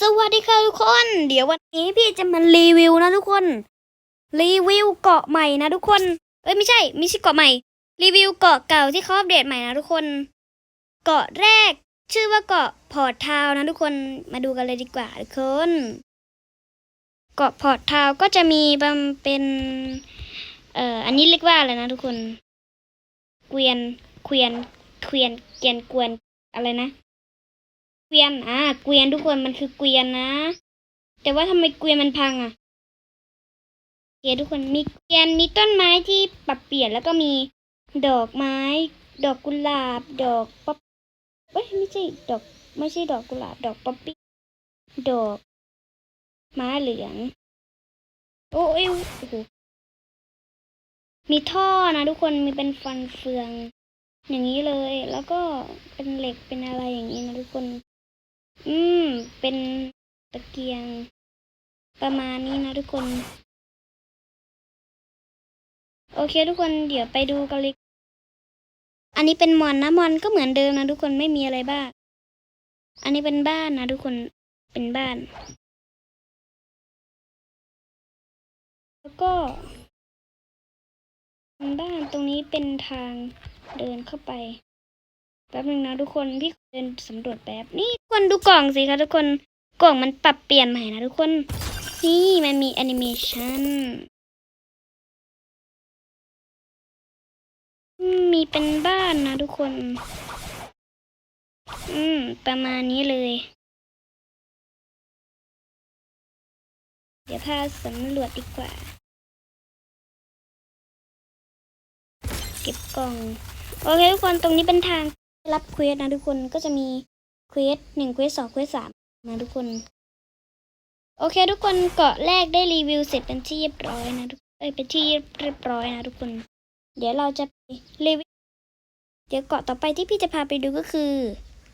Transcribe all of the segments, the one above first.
สวัสดีค่ะทุกคน เดี๋ยววันนี้พี่จะมารีวิวนะทุกคน รีวิวเกาะใหม่นะทุกคน เอ้ยไม่ใช่ไม่ใช่เกาะใหม่ รีวิวเกาะเก่าที่เขาอัปเดตใหม่นะทุกคน เกาะแรก ชื่อว่าเกาะพอร์ตทาวน์นะทุกคน มาดูกันเลยดีกว่าทุกคน เกาะพอร์ตทาวน์ก็จะมีบำเป็น เอ่ออันนี้เรียกว่าอะไรนะทุกคน เกวียน เกวียน เกวียน เกวียน เกวียน อะไรนะ เกวียนอ่าเกวียนทุกคนมันคือเกวียนนะ แต่ว่าทำไมเกวียนมันพังอะเคทุกคนมีเกวียนมีต้นไม้ที่ปรับเปลี่ยนแล้วก็มีดอกไม้ ดอกกุหลาบ ดอกป๊อปเอ้ยไม่ใช่ดอกไม่ใช่ดอกกุหลาบ ดอกป๊อปปี้ดอกไม้เหลือง โอ้ยโอ้โหมีท่อนะทุกคนมีเป็นฟันเฟือง อย่างนี้เลย แล้วก็เป็นเหล็กเป็นอะไรอย่างนี้นะทุกคน อืม เป็นตะเกียง ประมาณนี้นะทุกคน โอเคทุกคนเดี๋ยวไปดูกันเลย อันนี้เป็นมอนนะมอนก็เหมือนเดิมนะทุกคนไม่มีอะไรบ้างอันนี้เป็นบ้านนะทุกคนเป็นบ้าน แล้วก็บ้านตรงนี้เป็นทางเดินเข้าไป แป๊บนึงนะทุกคนพี่เดินสำรวจแป๊บนี่ทุกคนดูกล่องสิคะทุกคนกล่องมันปรับเปลี่ยนใหม่นะทุกคน นี่มันมีแอนิเมชันมมีเป็นบ้านนะทุกคน อืม ประมาณนี้เลย เดี๋ยวพาสำรวจดีกว่า เก็บกล่อง โอเคทุกคนตรงนี้เป็นทาง รับเควสนะทุกคนก็จะมีเควสหนึ่งเควสสองเควสสามนะทุกคน โอเค ทุกคนเกาะแรกได้รีวิวเสร็จเป็นที่เรียบร้อยนะทุกเอ้ยเป็นที่เรียบร้อยนะทุกคน เดี๋ยวเราจะไปรีวิวเดี๋ยวเกาะต่อไปที่พี่จะพาไปดูก็คือ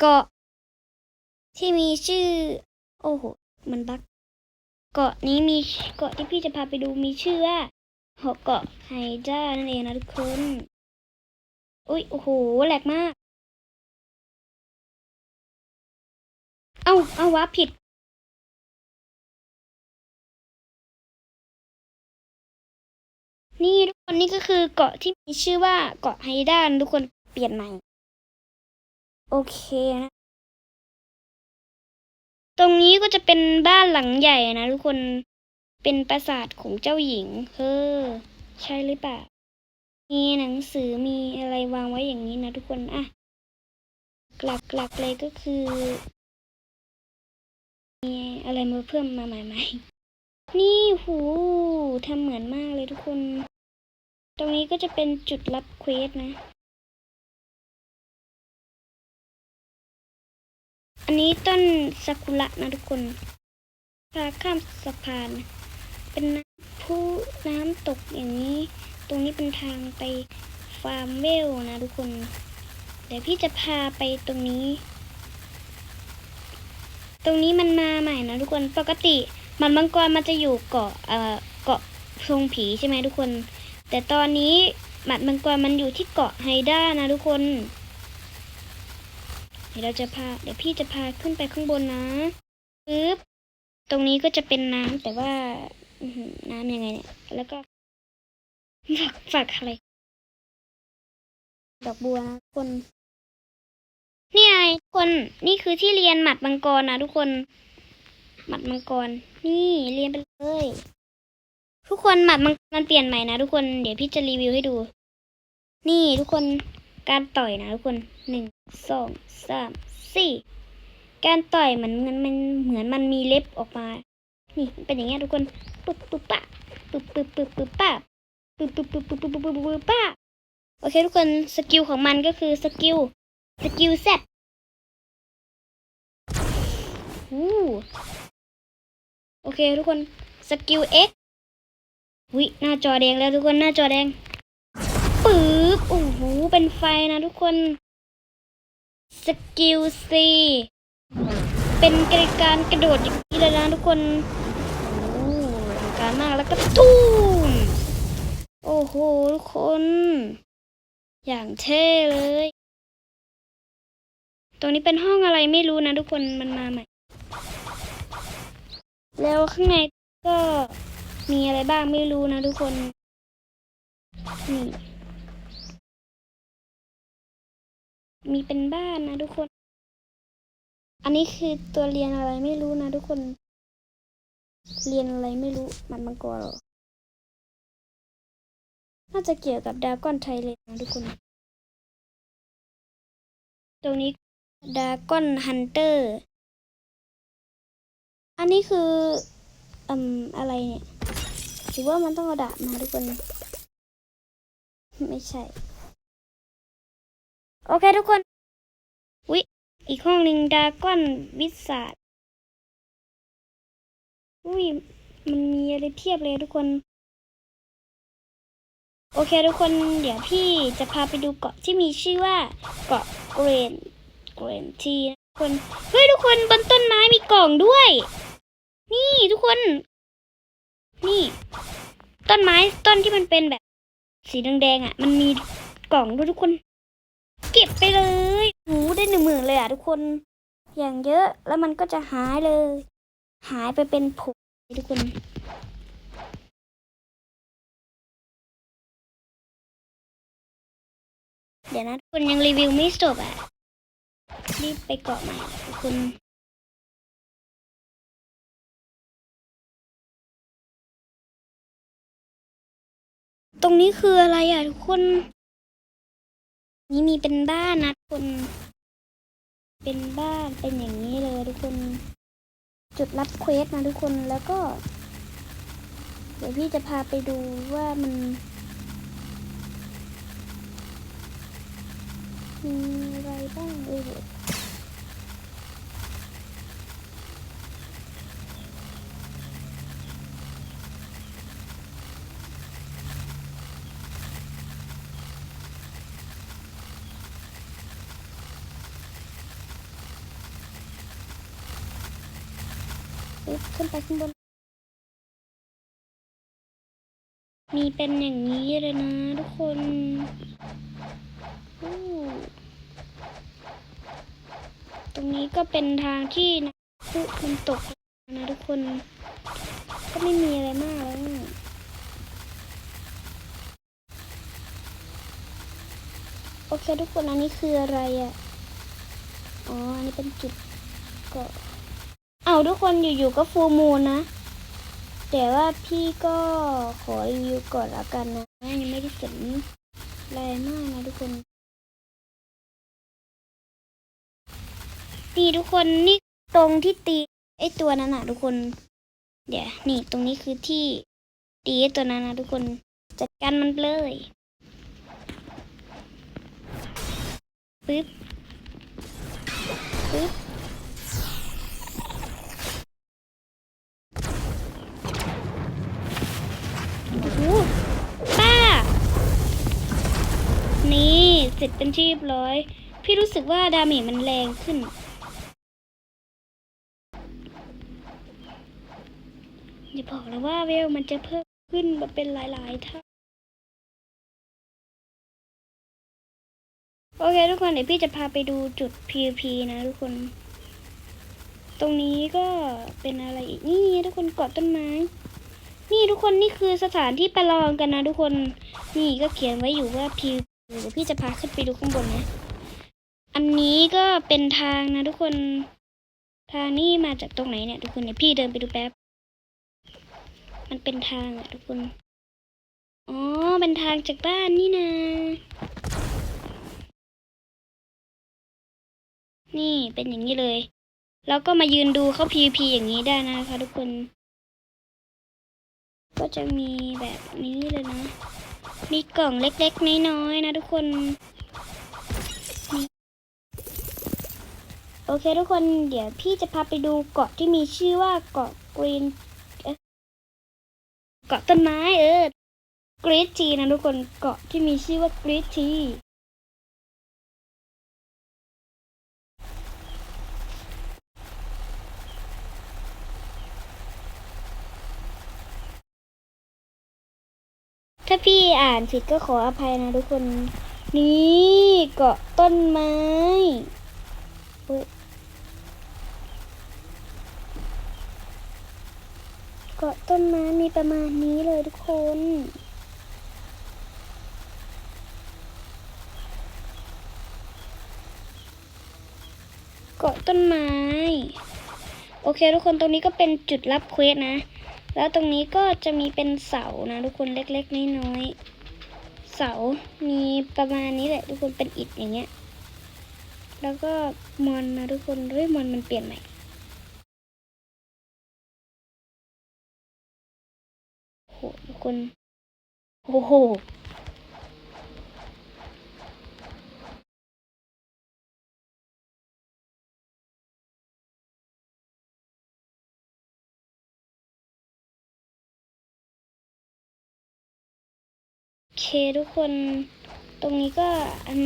เกาะ ที่มีชื่อ โอ้โห มันบักเกาะนี้มีเกาะที่พี่จะพาไปดูมีชื่อว่าหอเกาะไฮด้านั่นเองนะทุกคน อุ้ยโอ้โหแหลกมาก เอ้า เอ้าว้าผิดนี่ทุกคนนี่ก็คือเกาะที่มีชื่อว่าเกาะไฮด้านทุกคนเปลี่ยนใหม่ โอเคนะ ตรงนี้ก็จะเป็นบ้านหลังใหญ่นะทุกคนเป็นปราสาทของเจ้าหญิงเฮ้อใช่หรือเปล่า มีหนังสือมีอะไรวางไว้อย่างนี้นะทุกคนอะหลักๆเลยก็คือ อะไรมาเพิ่มมาใหม่ๆนี่หูทำเหมือนมากเลยทุกคน ตรงนี้ก็จะเป็นจุดรับเควสนะ อันนี้ต้นซากุระนะทุกคนพาข้ามสะพาน เป็นน้ำพุน้ำตกอย่างนี้ ตรงนี้เป็นทางไปฟาร์มเวลนะทุกคน เดี๋ยวพี่จะพาไปตรงนี้ ตรงนี้มันมาใหม่นะทุกคนปกติมันมังกรมันจะอยู่เกาะเอ่อเกาะทรงผีใช่ไหมทุกคน แต่ตอนนี้หมัดมังกรมันอยู่ที่เกาะไฮด้านะทุกคน เดี๋ยวเราจะพา เดี๋ยวพี่จะพาขึ้นไปข้างบนนะปึ๊บตรงนี้ก็จะเป็นน้ำแต่ว่าน้ำยังไงเนี่ย แล้วก็ฝักฝักอะไร ดอกบัวนะคน นี่ไงคนนี่คือที่เรียนหมัดมังกรนะทุกคน หมัดมังกร นี่เรียนไปเลย ทุกคนหมัดมังมันเปลี่ยนใหม่นะทุกคนเดี๋ยวพี่จะรีวิวให้ดู นี่ทุกคนการต่อยนะทุกคนหนึ่งสองสามสี่การต่อยเหมือนมันมันเหมือนมันมีเล็บออกมา นี่เป็นอย่างเงี้ยทุกคนปุ๊บปุ๊บปะปุ๊บปุ๊บปุ๊บปุ๊บปะปุ๊บปุ๊บปุ๊บปุ๊บปุ๊บปุ๊บปุ๊บปะโอเคทุกคนสกิลของมันก็คือสกิล สกิลเซตอู้โอเคทุกคนสกิล X วิหน้าจอแดงแล้วทุกคนหน้าจอแดงปึ๊บโอ้โหเป็นไฟนะทุกคนสกิล C เป็นการกระโดดอย่างนี้เลยนะทุกคนโอ้การมากแล้วก็ตูมโอ้โหทุกคน อย่างเท่เลย รงนี้เป็นห้องอะไรไม่รู้นะทุกคนมันมาใหม่ แล้วข้างในก็มีอะไรบ้างไม่รู้นะทุกคนนี่มีเป็นบ้านนะทุกคน อันนี้คือตัวเรียนอะไรไม่รู้นะทุกคน เรียนอะไรไม่รู้มันมังกรหรอ น่าจะเกี่ยวกับดาวกอนไทยเลยนะทุกคน ตรงนี้ ดาก้อนฮันเตอร์ อันนี้คืออืมอะไรเนี่ยหรือว่ามันต้องเอาดาบมาทุกคน ไม่ใช่ โอเคทุกคนวิอีกห้องหนึ่งดาก้อนวิสาดอุ้ยมันมีอะไรเพียบเลยทุกคน โอเคทุกคน เดี๋ยวพี่จะพาไปดูเกาะที่มีชื่อว่าเกาะเกรน กรนทีนะทุกคน เฮ้ยทุกคนบนต้นไม้มีกล่องด้วย นี่ทุกคน นี่ ต้นไม้ต้นที่มันเป็นแบบ สีแดงๆอะ มันมีกล่องด้วยทุกคน เก็บไปเลยหูได้หนึ่งหมื่นเลยอะทุกคน อย่างเยอะแล้วมันก็จะหายเลย หายไปเป็นผงทุกคนเดี๋ยวนะทุกคนยังรีวิวไม่จบอะ รีบไปเกาะใหม่ทุกคนตรงนี้คืออะไรอะทุกคน นี่มีเป็นบ้านนะทุกคน เป็นบ้านเป็นอย่างนี้เลยทุกคน จุดรับเควสนะทุกคนแล้วก็ เดี๋ยวพี่จะพาไปดูว่ามัน มีอะไรบ้างเอ่ยขึ้นไปข้างบน มีเป็นอย่างนี้เลยนะทุกคน ตรงนี้ก็เป็นทางที่น้ำพุมันตกนะทุกคน ก็ไม่มีอะไรมากแล้วโอเคทุกคนอันนี้คืออะไรอะ อ๋อ อันนี้เป็นจุดกาะเอาทุกคนอยู่ๆก็ฟูมูนนะ แต่ว่าพี่ก็ขอรีวิวก่อนละกันนะยังไม่ได้เสร็จแรมากนะทุกคน นี่ทุกคนนี่ตรงที่ตีไอตัวนั้นนะทุกคน เดี๋ยวนี่ตรงนี้คือที่ตีไอตัวนั้นนะทุกคนจัดการมันเลยปึ๊บปึ๊บโอ้ป้า นี่เสร็จเป็นที่เรียบร้อย พี่รู้สึกว่าดาเมจมันแรงขึ้น อย่าบอกนะว่าเวลมันจะเพิ่มขึ้นมาเป็นหลาย ๆ เท่า โอเคทุกคนเดี๋ยวพี่จะพาไปดูจุด PVP นะทุกคน ตรงนี้ก็เป็นอะไรอีก นี่ทุกคนเกาะต้นไม้ นี่ทุกคนนี่คือสถานที่ประลองกันนะทุกคน นี่ก็เขียนไว้อยู่ว่าพีเดี๋ยวพี่จะพาขึ้นไปดูข้างบนนะ อันนี้ก็เป็นทางนะทุกคน ทางนี้มาจากตรงไหนเนี่ยทุกคนเดี๋ยวพี่เดินไปดูแป๊บ มันเป็นทางอะทุกคน อ๋อ เป็นทางจากบ้านนี่นะ นี่เป็นอย่างนี้เลย แล้วก็มายืนดูเขา PVP อย่างนี้ได้นะคะทุกคน ก็จะมีแบบนี้เลยนะ มีกล่องเล็กๆ น้อยๆนะทุกคนโอเคทุกคนเดี๋ยวพี่จะพาไปดูเกาะที่มีชื่อว่าเกาะกรีน เกาะต้นไม้เออกรีดทีนะทุกคนเกาะที่มีชื่อว่ากรีดทีถ้าพี่อ่านผิดก็ขออภัยนะทุกคน นี่เกาะต้นไม้เฮ้ย เกาะต้นไม้มีประมาณนี้เลยทุกคน เกาะต้นไม้ โอเคทุกคนตรงนี้ก็เป็นจุดรับเควสนะ แล้วตรงนี้ก็จะมีเป็นเสานะทุกคนเล็กๆน้อยๆเสา มีประมาณนี้แหละทุกคนเป็นอิฐอย่างเงี้ย แล้วก็มอนนะทุกคนเฮ้ยมอนมันเปลี่ยนใหม่ คน โอ้โหโอเคทุกคนตรงนี้ก็อัน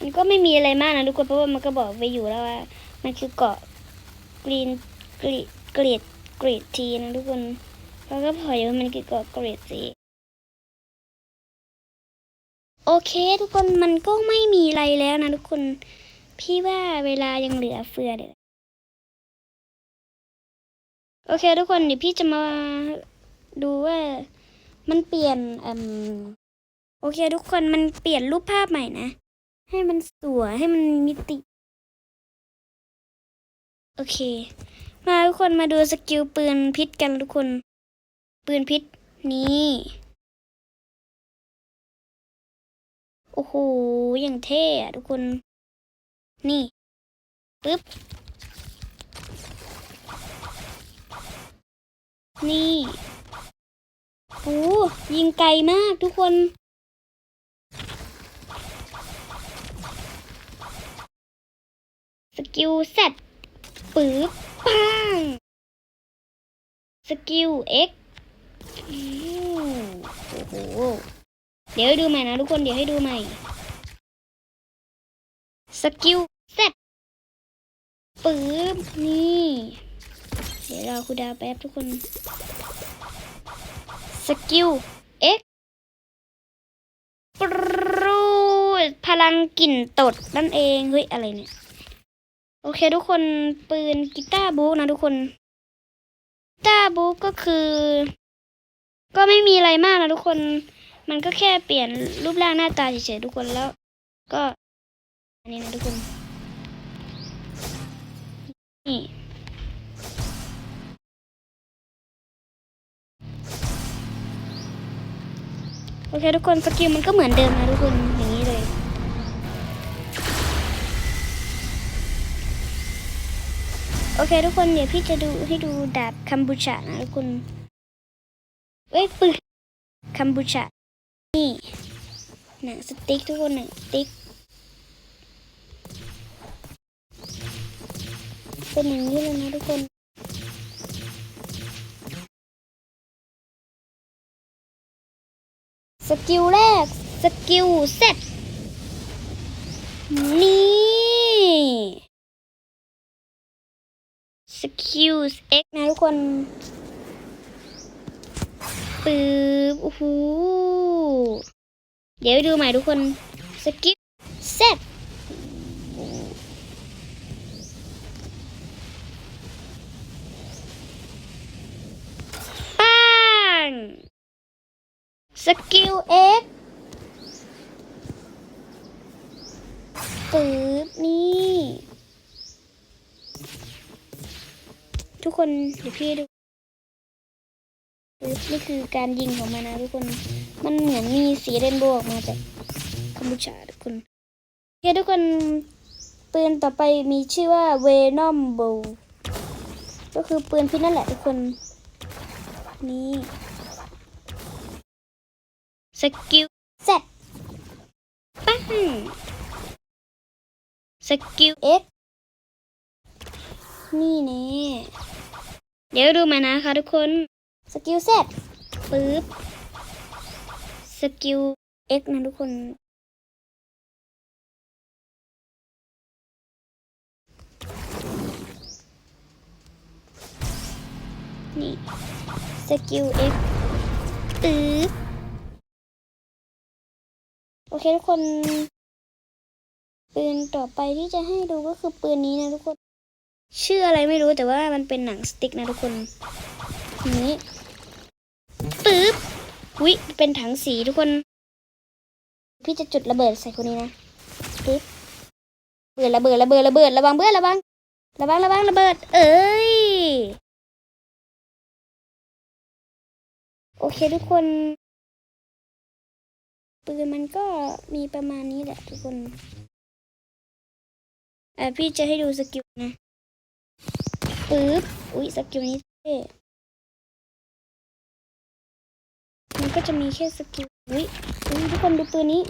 มันก็ไม่มีอะไรมากนะทุกคนเพราะว่ามันก็บอกไปอยู่แล้วว่า มันคือเกาะกรีนกรีเกรีดกรีดทีนะทุกคน แล้วก็พออยู่มันคือเกาะเกรดซีโอเค ทุกคนมันก็ไม่มีอะไรแล้วนะทุกคน พี่ว่าเวลายังเหลือเฟือเดี๋ยโอเค ทุกคนเดี๋ยวพี่จะมาดูว่ามันเปลี่ยนอืมโอเค ทุกคนมันเปลี่ยนรูปภาพใหม่นะ ให้มันสวยให้มันมิติ โอเค มาทุกคนมาดูสกิลปืนพิษกันทุกคน ปืนพิษนี้ โอ้โห อย่างเท่อะทุกคน นี่ ปึ๊บ นี่โอ้ยิงไกลมากทุกคนสกิลเซตปื๊บปังสกิลเอ็ก โอ้โห เดี๋ยวให้ดูใหม่นะทุกคน เดี๋ยวให้ดูใหม่ สกิลเซตปื๊บ นี่ เดี๋ยวเราคูดาวแป๊บทุกคน สกิล X ปรูดพลังกลิ่นตดนั่นเอง เฮ้ย อะไรเนี่ย โอเคทุกคนปืนกีตาร์บูนะทุกคนกีตาร์บูก็คือ ก็ไม่มีอะไรมากนะทุกคน มันก็แค่เปลี่ยนรูปร่างหน้าตาเฉยๆทุกคนแล้ว ก็ อันนี้นะทุกคน นี่โอเคทุกคนสกิลมันก็เหมือนเดิมนะทุกคนอย่างนี้เลยโอเคทุกคนเดี๋ยวพี่จะดูให้ดูดาบคัมบูชานะทุกคน เอ้ยปืนคัมบูชา นี่ หนังสติ๊กทุกคนหนังสติ๊ก เป็นอย่างนี้เลยนะทุกคนสกิลแรก สกิลเซตนี่ สกิลเอ็กนะทุกคน ปื๊บโอ้โหเดี๋ยวดูใหม่ทุกคนสกิลเซตปังสกิลเอ็กปึ๊บนี่ ทุกคนเดี๋ยวพี่ดู นี่คือการยิงของมันนะทุกคน มันเหมือนมีสีเรนโบว์ออกมาจากกัมพูชาทุกคนโอเคทุกคนปืนต่อไปมีชื่อว่าเวนอมโบก็คือปืนพิษนั่นแหละทุกคน นี่สกิลเซตปังสกิลเอ็กนี่แน่เดี๋ยวดูมานะคะทุกคน สกิลเซ็ต ปึ๊บ สกิลเอ็กนะทุกคน นี่ สกิลเอ็กปึ๊บโอเคทุกคน ปืนต่อไปที่จะให้ดูก็คือปืนนี้นะทุกคน ชื่ออะไรไม่รู้แต่ว่ามันเป็นหนังสติ๊กนะทุกคนนี้ ปึ๊บอุ้ยเป็นถังสีทุกคน พี่จะจุดระเบิดใส่คนนี้นะปึ๊บเบิดระเบิดระเบิดระเบิดระวังเบื่อระวังระวังระวังระเบิด เอ้ยโอเคทุกคนปืนมันก็มีประมาณนี้แหละทุกคนอ่พี่จะให้ดูสกิลนะปึ๊บ อุ๊ย สกิลนี้เท่ ก็จะมีแค่สกิลอุ๊ยทุกคนดูปืนนี้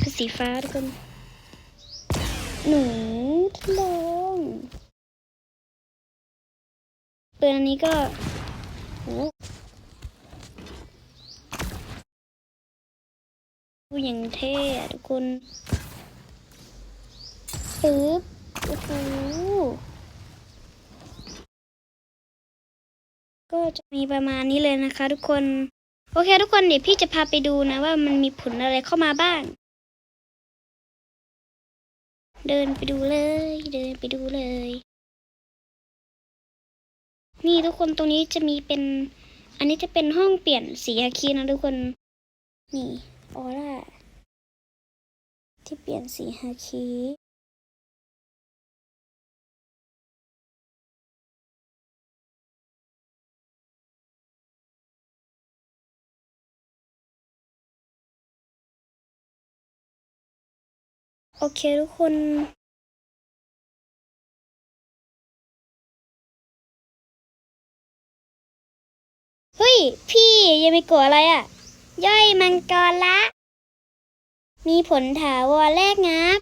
คือสีฟ้าทุกคน หนูทดลองปืนอันนี้ก็โอ้ดูอย่างเท่ทุกคนปึ๊บโอ้โห ก็จะมีประมาณนี้เลยนะคะ ทุกคน โอเค ทุกคนเดี๋ยวพี่จะพาไปดูนะว่ามันมีผลอะไรเข้ามาบ้าง เดินไปดูเลย เดินไปดูเลย นี่ทุกคนตรงนี้จะมีเป็น อันนี้จะเป็นห้องเปลี่ยนสีอาคีนะทุกคน นี่ออร่าที่เปลี่ยนสีฮาคี โอเคทุกคนเฮ้ย พี่ยังไม่กดอะไรอะ่ะ ย่อยมังกรละ มีผลถาวรแรกงับ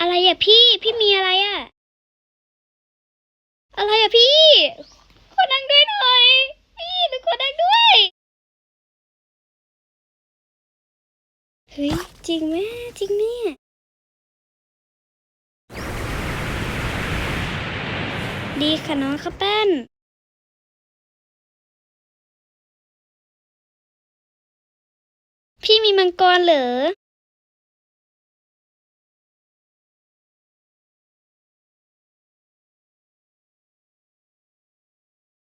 อะไรอะพี่ พี่มีอะไรอะ อะไรอะพี่ ขอนั่งด้วยหน่อย พี่หนูขอนั่งด้วย เฮ้ย จริงไหมจริงเนี่ยดีค่ะน้องข้าวแป้นพี่มีมังกรเหรอ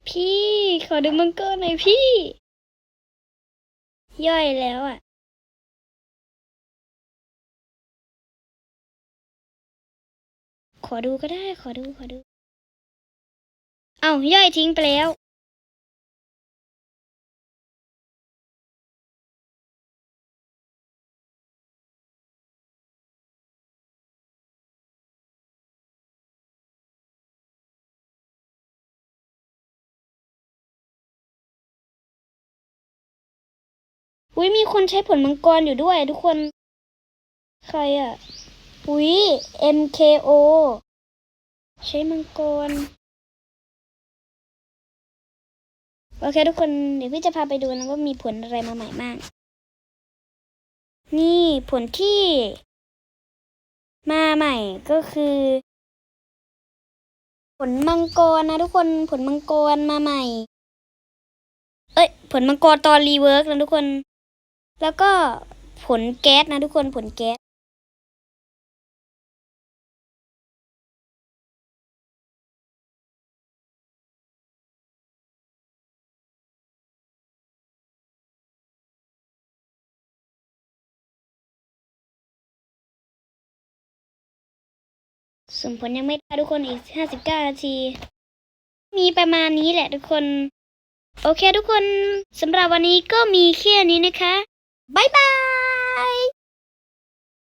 พี่ ขอดูมังกรหน่อยพี่ ย่อยแล้วอะ ขอดูก็ได้ ขอดู ขอดู เอาย่อยทิ้งไปแล้ว อุ้ยมีคนใช้ผลมังกรอยู่ด้วย ทุกคน ใครอะ อุ้ย MKO ใช้มังกร โอเคทุกคน เดี๋ยวพี่จะพาไปดูนะว่ามีผลอะไรมาใหม่มาก นี่ผลที่มาใหม่ก็คือ ผลมังกรนะทุกคนผลมังกรมาใหม่ เอ้ย ผลมังกรตอนรีเวิร์กนะทุกคน แล้วก็ผลแก๊สนะทุกคนผลแก๊สส่วนผลยังไม่ได้ทุกคนอีก59นาที มีประมาณนี้แหละทุกคน โอเคทุกคนสำหรับวันนี้ก็มีแค่นี้นะคะ บ๊ายบาย